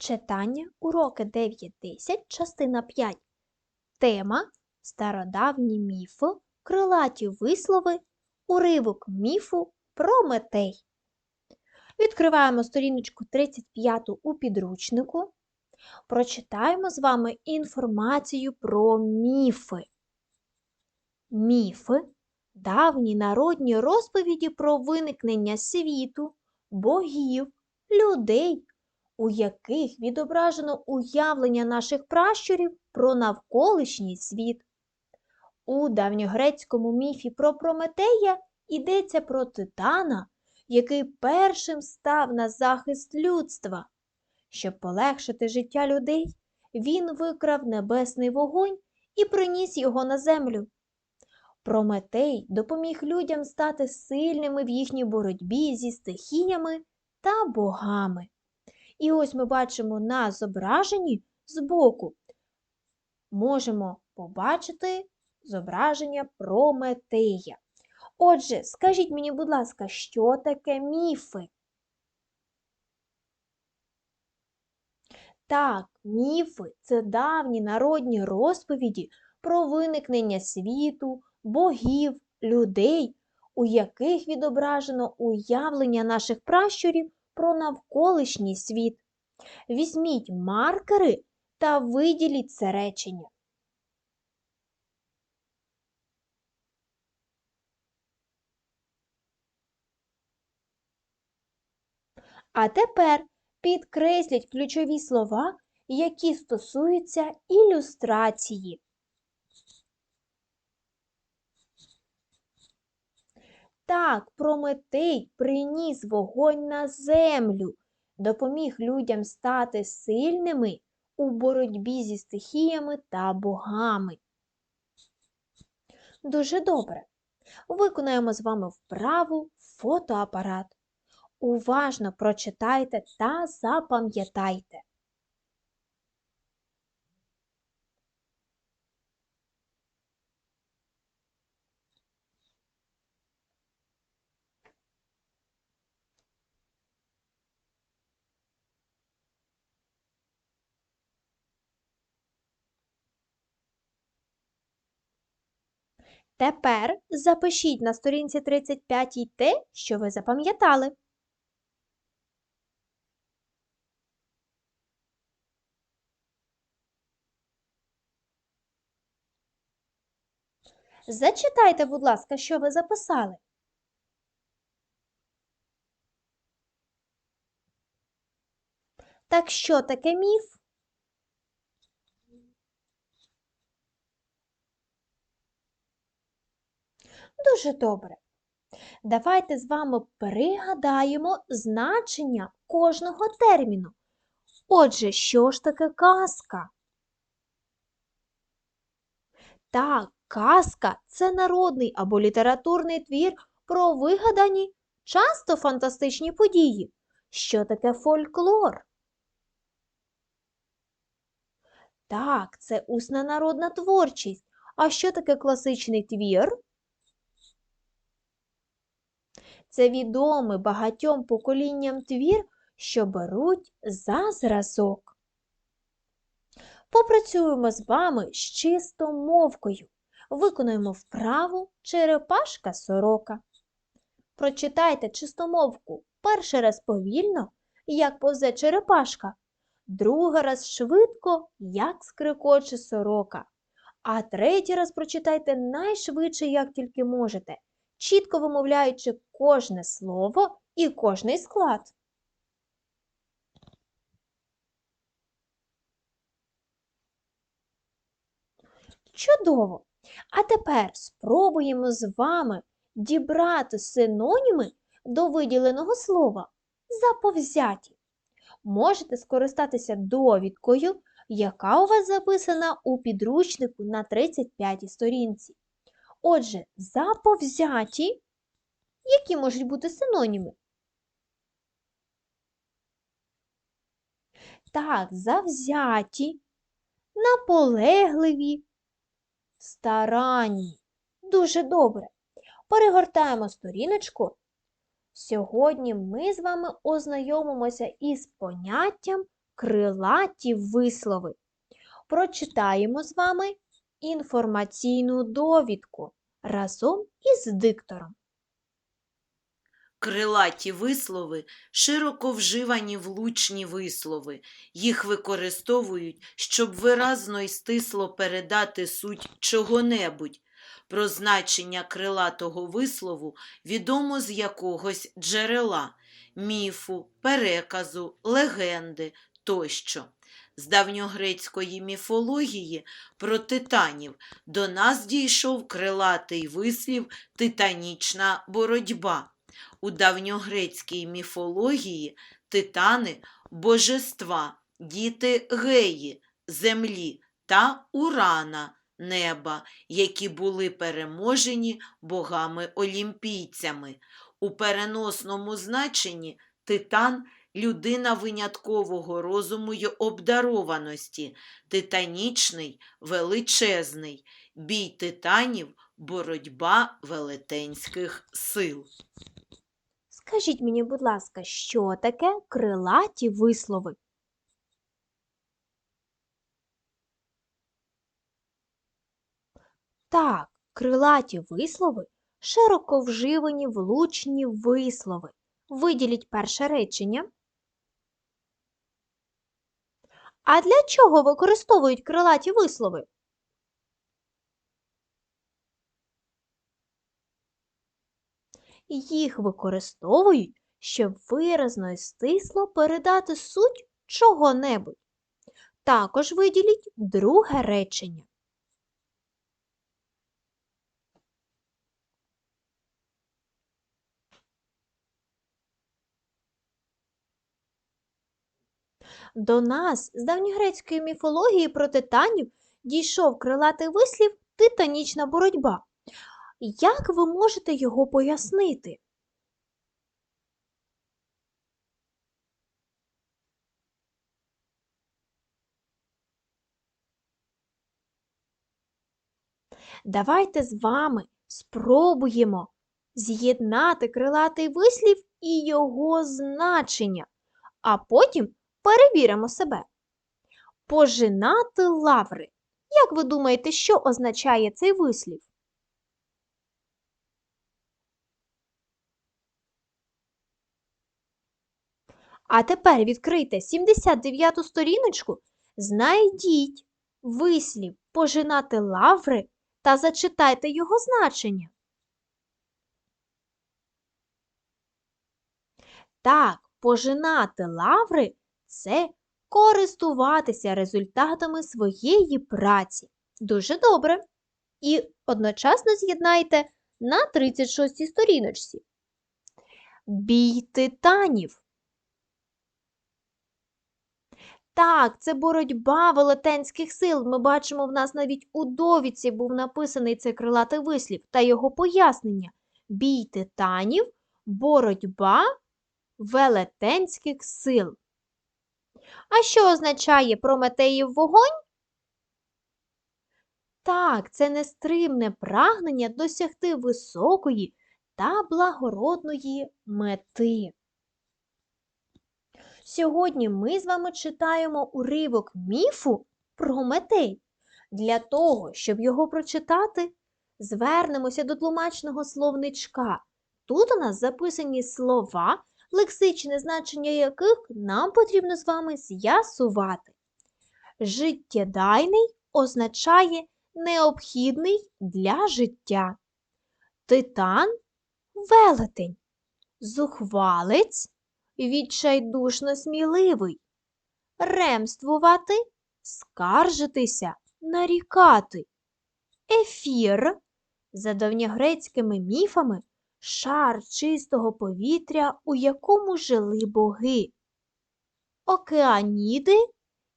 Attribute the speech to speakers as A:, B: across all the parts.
A: Читання уроки 9.10, частина 5. Тема Стародавні міфи, крилаті вислови, уривок міфу Прометей. Відкриваємо сторіночку 35 у підручнику. Прочитаємо з вами інформацію про міфи. Міфи давні народні розповіді про виникнення світу, богів, людей у яких відображено уявлення наших пращурів про навколишній світ. У давньогрецькому міфі про Прометея йдеться про титана, який першим став на захист людства. Щоб полегшити життя людей, він викрав небесний вогонь і приніс його на землю. Прометей допоміг людям стати сильними в їхній боротьбі зі стихіями та богами. І ось ми бачимо на зображенні збоку, можемо побачити зображення Прометея. Отже, скажіть мені, будь ласка, що таке міфи? Так, міфи це давні народні розповіді про виникнення світу, богів, людей, у яких відображено уявлення наших пращурів про навколишній світ. Візьміть маркери та виділіть це речення. А тепер підкресліть ключові слова, які стосуються ілюстрації. Так, Прометей приніс вогонь на землю, допоміг людям стати сильними у боротьбі зі стихіями та богами. Дуже добре. Виконаємо з вами вправу фотоапарат. Уважно прочитайте та запам'ятайте. Тепер запишіть на сторінці 35 те, що ви запам'ятали. Зачитайте, будь ласка, що ви записали. Так що таке міф? Дуже добре. Давайте з вами пригадаємо значення кожного терміну. Отже, що ж таке казка? Так, казка це народний або літературний твір про вигадані, часто фантастичні події. Що таке фольклор? Так, це усна народна творчість. А що таке класичний твір? Це відомий багатьом поколінням твір, що беруть за зразок. Попрацюємо з вами з чистомовкою. Виконуємо вправу черепашка сорока. Прочитайте чистомовку перший раз повільно, як повзе черепашка, другий раз швидко, як скрикоче сорока. А третій раз прочитайте найшвидше, як тільки можете чітко вимовляючи кожне слово і кожний склад. Чудово! А тепер спробуємо з вами дібрати синоніми до виділеного слова заповзяті. Можете скористатися довідкою, яка у вас записана у підручнику на 35 сторінці. Отже, заповзяті, які можуть бути синоніми? Так, завзяті, наполегливі, старанні. Дуже добре. Перегортаємо сторіночку. Сьогодні ми з вами ознайомимося із поняттям крилаті вислови. Прочитаємо з вами інформаційну довідку разом із диктором.
B: Крилаті вислови широко вживані влучні вислови. Їх використовують, щоб виразно і стисло передати суть чого-небудь. Про значення крилатого вислову відомо з якогось джерела, міфу, переказу, легенди тощо. З давньогрецької міфології про титанів до нас дійшов крилатий вислів титанічна боротьба. У давньогрецькій міфології титани божества, діти Геї, землі та Урана, неба, які були переможені богами-олімпійцями. У переносному значенні титан людина виняткового розуму й обдарованості, титанічний, величезний, бій титанів, боротьба велетенських сил.
A: Скажіть мені, будь ласка, що таке крилаті вислови? Так, крилаті вислови широко вживані влучні вислови. Виділіть перше речення. А для чого використовують крилаті вислови? Їх використовують, щоб виразно і стисло передати суть чого-небудь. Також виділіть друге речення. До нас з давньогрецької міфології про титанів дійшов крилатий вислів титанічна боротьба. Як ви можете його пояснити? Давайте з вами спробуємо з'єднати крилатий вислів і його значення, а потім перевіримо себе. Пожинати лаври. Як ви думаєте, що означає цей вислів? А тепер відкрийте 79-ту сторіночку, знайдіть вислів пожинати лаври та зачитайте його значення. Так, пожинати лаври це користуватися результатами своєї праці. Дуже добре. І одночасно з'єднайте на 36 й сторіночці. Бій титанів. Так, це боротьба велетенських сил. Ми бачимо, в нас навіть у довідці був написаний цей крилатий вислів та його пояснення. Бій титанів, боротьба велетенських сил. А що означає Прометеїв вогонь? Так, це нестримне прагнення досягти високої та благородної мети. Сьогодні ми з вами читаємо уривок міфу про Прометей. Для того, щоб його прочитати, звернемося до тлумачного словничка. Тут у нас записані слова, лексичне значення яких нам потрібно з вами з'ясувати. Життєдайний означає необхідний для життя. Титан велетень, зухвалець відчайдушно сміливий, ремствувати, скаржитися, нарікати. Ефір за давньогрецькими міфами шар чистого повітря, у якому жили боги. Океаніди,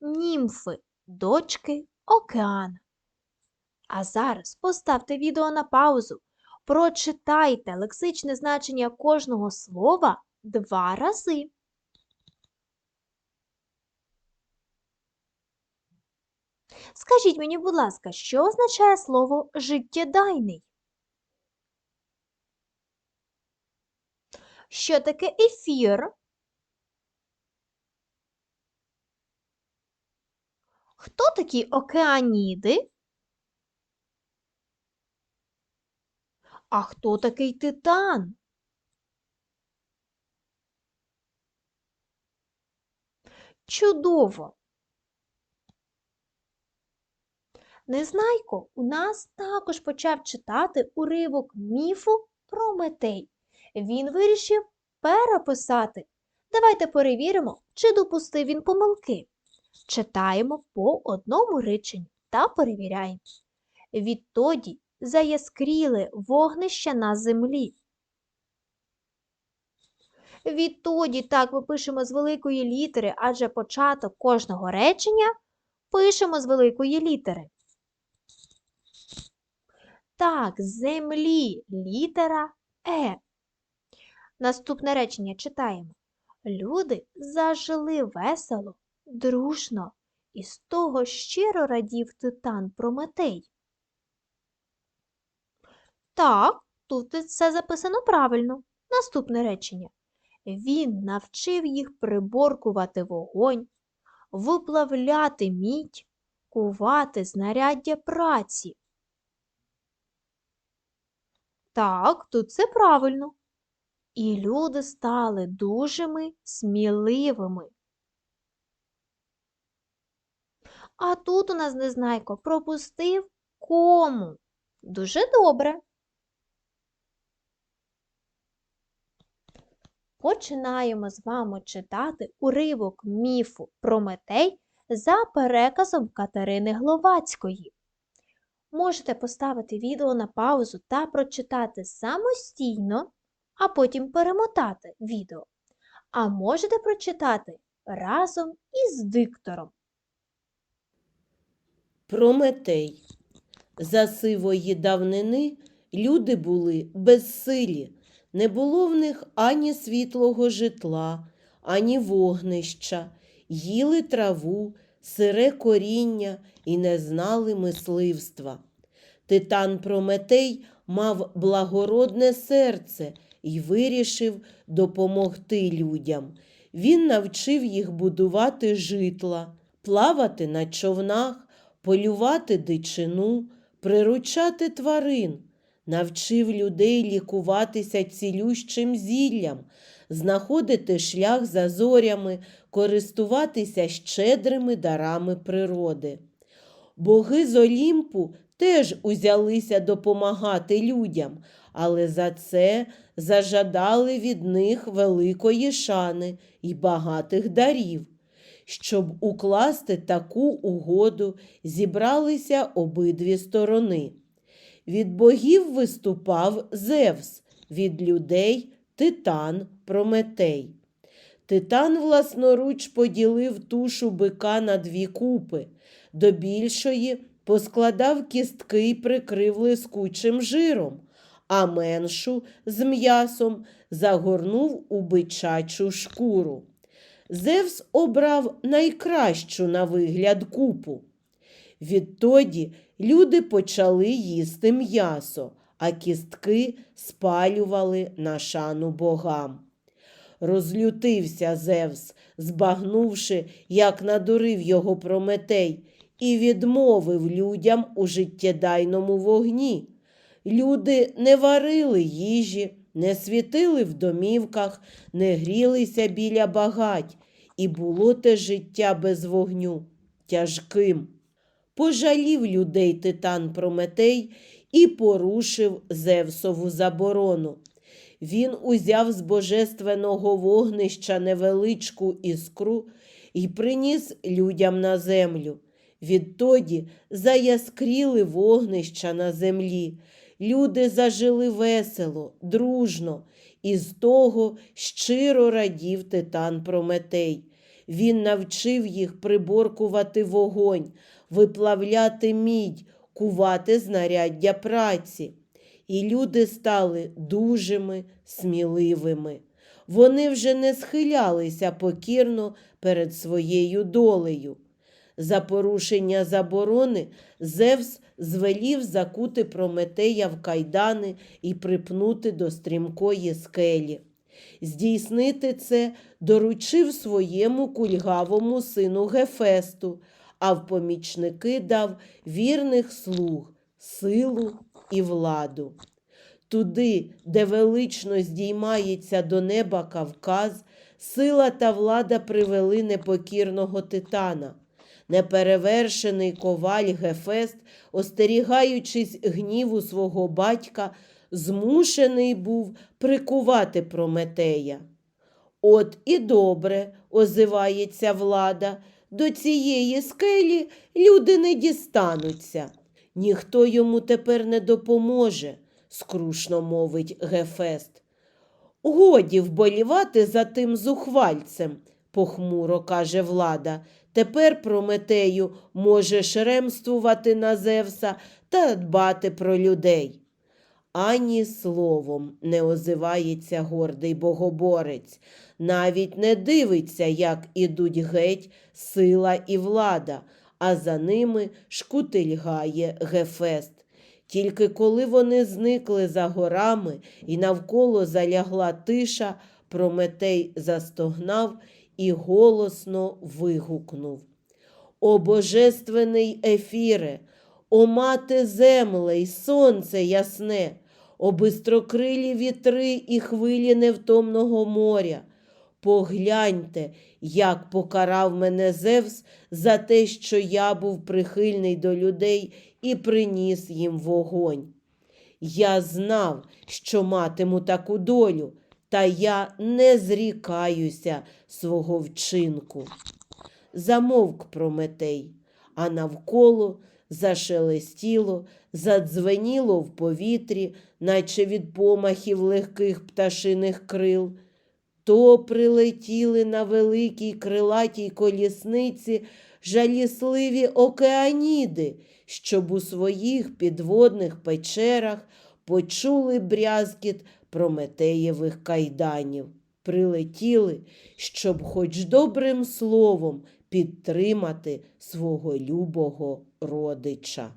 A: німфи, дочки океана. А зараз поставте відео на паузу. Прочитайте лексичне значення кожного слова два рази. Скажіть мені, будь ласка, що означає слово життєдайний? Що таке ефір? Хто такі океаніди? А хто такий титан? Чудово! Незнайко у нас також почав читати уривок міфу про Метей. Він вирішив переписати. Давайте перевіримо, чи допустив він помилки. Читаємо по одному реченню та перевіряємо. Відтоді заяскріли вогнища на землі. Відтоді так ми пишемо з великої літери, адже початок кожного речення пишемо з великої літери. Так, землі літера Е. Наступне речення читаємо. Люди зажили весело, дружно, і з того щиро радів титан Прометей. Так, тут все записано правильно. Наступне речення. Він навчив їх приборкувати вогонь, виплавляти мідь, кувати знаряддя праці. Так, тут все правильно. І люди стали дужими, сміливими. А тут у нас Незнайко пропустив кому. Дуже добре. Починаємо з вами читати уривок міфу Прометей за переказом Катерини Гловацької. Можете поставити відео на паузу та прочитати самостійно, а потім перемотати відео. А можете прочитати разом із диктором.
B: Прометей. За сивої давнини люди були безсилі, не було в них ані світлого житла, ані вогнища, їли траву, сире коріння і не знали мисливства. Титан Прометей мав благородне серце і вирішив допомогти людям. Він навчив їх будувати житла, плавати на човнах, полювати дичину, приручати тварин, навчив людей лікуватися цілющим зіллям, знаходити шлях за зорями, користуватися щедрими дарами природи. Боги з Олімпу теж узялися допомагати людям, але за це зажадали від них великої шани і багатих дарів. Щоб укласти таку угоду, зібралися обидві сторони. Від богів виступав Зевс, від людей Титан Прометей. Титан власноруч поділив тушу бика на дві купи. До більшої поскладав кістки і прикрив лискучим жиром, а меншу з м'ясом загорнув у бичачу шкуру. Зевс обрав найкращу на вигляд купу. Відтоді люди почали їсти м'ясо, а кістки спалювали на шану богам. Розлютився Зевс, збагнувши, як надурив його Прометей, і відмовив людям у життєдайному вогні. Люди не варили їжі, не світили в домівках, не грілися біля багать, і було те життя без вогню тяжким. Пожалів людей титан Прометей і порушив Зевсову заборону. Він узяв з божественного вогнища невеличку іскру і приніс людям на землю. Відтоді заяскріли вогнища на землі. Люди зажили весело, дружно, і з того щиро радів титан Прометей. Він навчив їх приборкувати вогонь, виплавляти мідь, кувати знаряддя праці. І люди стали дужими, сміливими. Вони вже не схилялися покірно перед своєю долею. За порушення заборони Зевс звелів закути Прометея в кайдани і припнути до стрімкої скелі. Здійснити це доручив своєму кульгавому сину Гефесту, а в помічники дав вірних слуг, силу і владу. Туди, де велично здіймається до неба Кавказ, сила та влада привели непокірного титана. Неперевершений коваль Гефест, остерігаючись гніву свого батька, змушений був прикувати Прометея. От і добре, озивається влада, до цієї скелі люди не дістануться. Ніхто йому тепер не допоможе, скрушно мовить Гефест. Годі вболівати за тим зухвальцем, похмуро каже влада. Тепер Прометею можеш ремствувати на Зевса та дбати про людей. Ані словом не озивається гордий богоборець, навіть не дивиться, як ідуть геть сила і влада, а за ними шкутильгає Гефест. Тільки коли вони зникли за горами і навколо залягла тиша, Прометей застогнав і голосно вигукнув. О божественний ефіре, о мати земле й сонце ясне, о бистрокрилі вітри і хвилі невтомного моря. Погляньте, як покарав мене Зевс за те, що я був прихильний до людей і приніс їм вогонь. Я знав, що матиму таку долю, та я не зрікаюся свого вчинку. Замовк Прометей, а навколо зашелестіло, задзвеніло в повітрі, наче від помахів легких пташиних крил. То прилетіли на великій крилатій колісниці жалісливі океаніди, щоб у своїх підводних печерах почули брязкіт Прометеєвих кайданів. Прилетіли, щоб хоч добрим словом підтримати свого любого родича.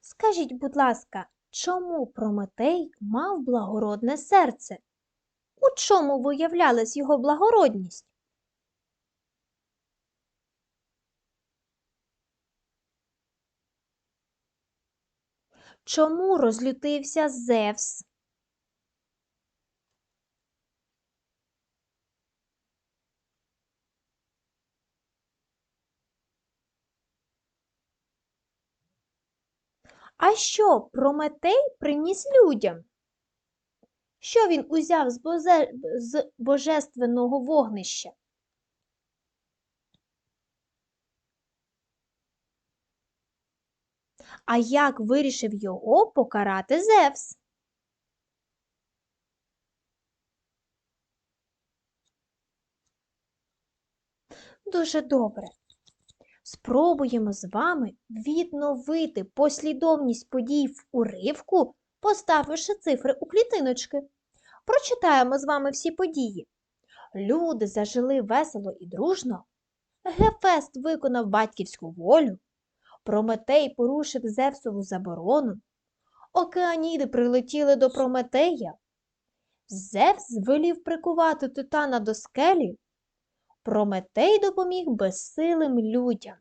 A: Скажіть, будь ласка, чому Прометей мав благородне серце? У чому виявлялась його благородність? Чому розлютився Зевс? А що Прометей приніс людям? Що він узяв з, бозе... з божественного вогнища? А як вирішив його покарати Зевс? Дуже добре. Спробуємо з вами відновити послідовність подій в уривку, поставивши цифри у клітиночки. Прочитаємо з вами всі події. Люди зажили весело і дружно. Гефест виконав батьківську волю. Прометей порушив Зевсову заборону. Океаніди прилетіли до Прометея. Зевс звелів прикувати титана до скелі. Прометей допоміг безсилим людям.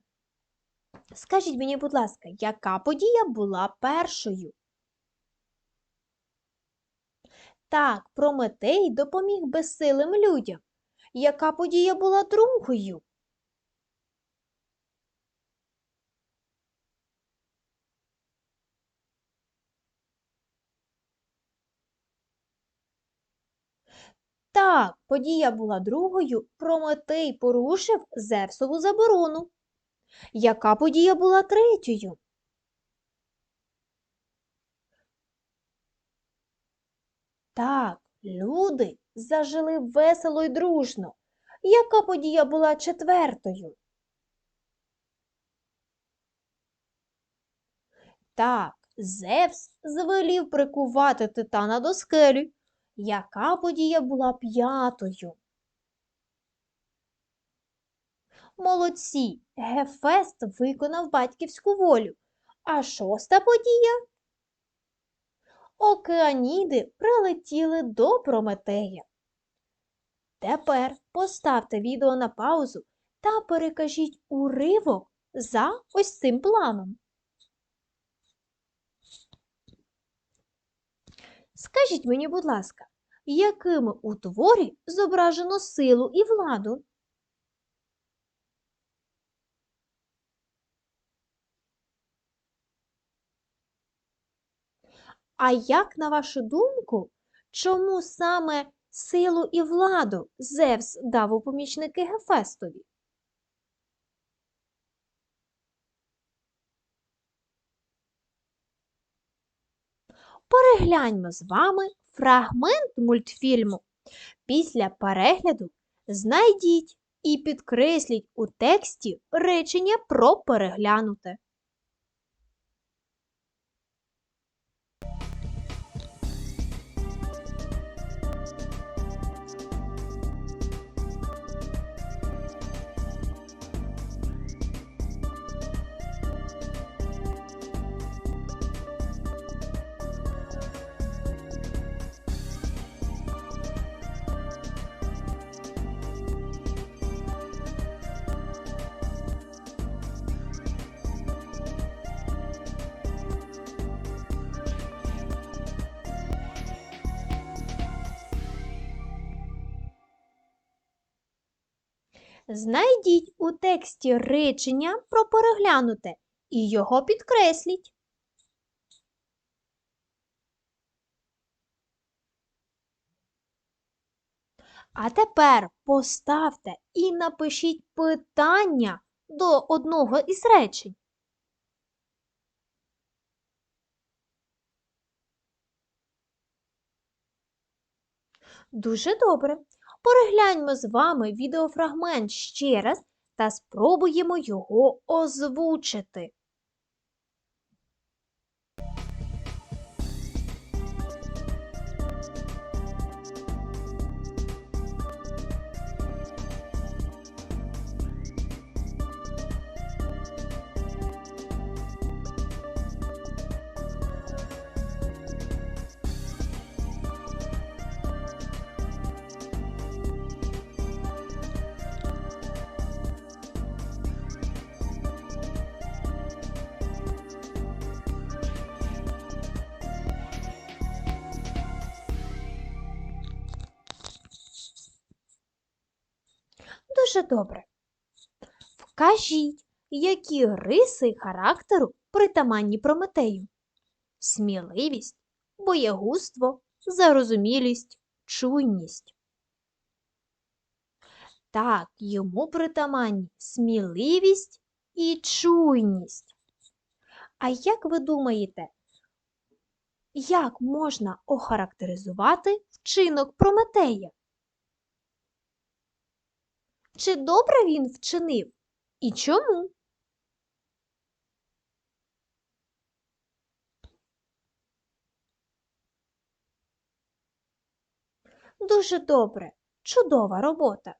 A: Скажіть мені, будь ласка, яка подія була першою? Так, Прометей допоміг безсилим людям. Яка подія була другою? Так, подія була другою. Прометей порушив Зевсову заборону. Яка подія була третьою? Так, люди зажили весело й дружно. Яка подія була четвертою? Так, Зевс звелів прикувати титана до скелі. Яка подія була п'ятою? Молодці! Гефест виконав батьківську волю. А шоста подія? Океаніди прилетіли до Прометея. Тепер поставте відео на паузу та перекажіть уривок за ось цим планом. Скажіть мені, будь ласка, якими у творі зображено силу і владу? А як, на вашу думку, чому саме силу і владу Зевс дав у помічники Гефестові? Перегляньмо з вами фрагмент мультфільму. Після перегляду знайдіть і підкресліть у тексті речення про переглянуте. Знайдіть у тексті речення про переглянуте і його підкресліть. А тепер поставте і напишіть питання до одного із речень. Дуже добре. Перегляньмо з вами відеофрагмент ще раз та спробуємо його озвучити. Добре. Вкажіть, які риси характеру притаманні Прометею. Сміливість, боягузтво, зарозумілість, чуйність. Так, йому притаманні сміливість і чуйність. А як ви думаєте, як можна охарактеризувати вчинок Прометея? Чи добре він вчинив? І чому? Дуже добре. Чудова робота.